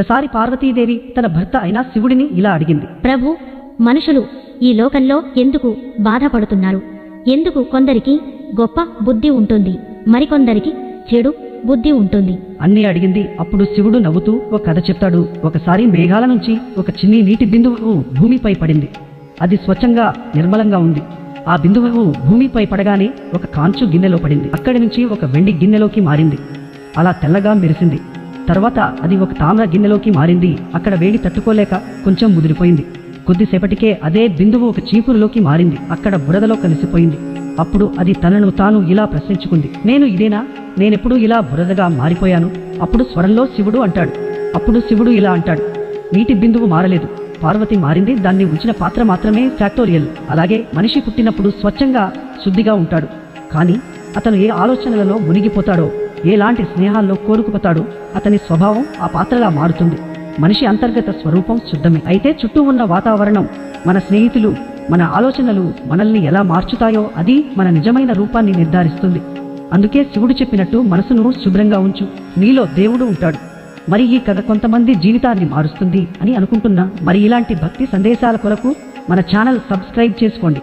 ఒకసారి పార్వతీదేవి తన భర్త అయిన శివుడిని ఇలా అడిగింది. ప్రభు మనుషులు ఈ లోకంలో ఎందుకు బాధపడుతున్నారు? ఎందుకు కొందరికి గొప్ప బుద్ధి ఉంటుంది మరికొందరికి చెడు బుద్ధి ఉంటుంది? అన్నీ అడిగింది. అప్పుడు శివుడు నవ్వుతూ ఒక కథ చెప్తాడు. ఒకసారి మేఘాల నుంచి ఒక చిన్ని నీటి బిందువు భూమిపై పడింది. అది స్వచ్ఛంగా నిర్మలంగా ఉంది. ఆ బిందువు భూమిపై పడగానే ఒక కాంచు గిన్నెలో పడింది. అక్కడి నుంచి ఒక వెండి గిన్నెలోకి మారింది. అలా తెల్లగా మెరిసింది. తర్వాత అది ఒక తామ్ర గిన్నెలోకి మారింది. అక్కడ వేడి తట్టుకోలేక కొంచెం ముదిరిపోయింది. కొద్దిసేపటికే అదే బిందువు ఒక చీపురులోకి మారింది. అక్కడ బురదలో కలిసిపోయింది. అప్పుడు అది తనను తాను ఇలా ప్రశ్నించుకుంది. నేను ఇదేనా? నేనెప్పుడు ఇలా బురదగా మారిపోయాను? అప్పుడు స్వరంలో శివుడు అంటాడు. అప్పుడు శివుడు ఇలా అంటాడు. నీటి బిందువు మారలేదు. పార్వతి మారింది. దాన్ని ఉంచిన పాత్ర మాత్రమే ఫ్యాక్టోరియల్. అలాగే మనిషి పుట్టినప్పుడు స్వచ్ఛంగా శుద్ధిగా ఉంటాడు. కానీ అతను ఏ ఆలోచనలలో మునిగిపోతాడో ఎలాంటి స్నేహాల్లో కోరుకుపోతాడో? అతని స్వభావం ఆ పాత్రలా మారుతుంది. మనిషి అంతర్గత స్వరూపం శుద్ధమే. అయితే చుట్టూ ఉన్న వాతావరణం మన స్నేహితులు మన ఆలోచనలు మనల్ని ఎలా మార్చుతాయో అది మన నిజమైన రూపాన్ని నిర్ధారిస్తుంది. అందుకే శివుడు చెప్పినట్టు మనసును శుభ్రంగా ఉంచు. నీలో దేవుడు ఉంటాడు. మరి ఈ కథ కొంతమంది జీవితాన్ని మారుస్తుంది అని అనుకుంటున్నా. మరి ఇలాంటి భక్తి సందేశాల కొరకు మన ఛానల్ సబ్స్క్రైబ్ చేసుకోండి.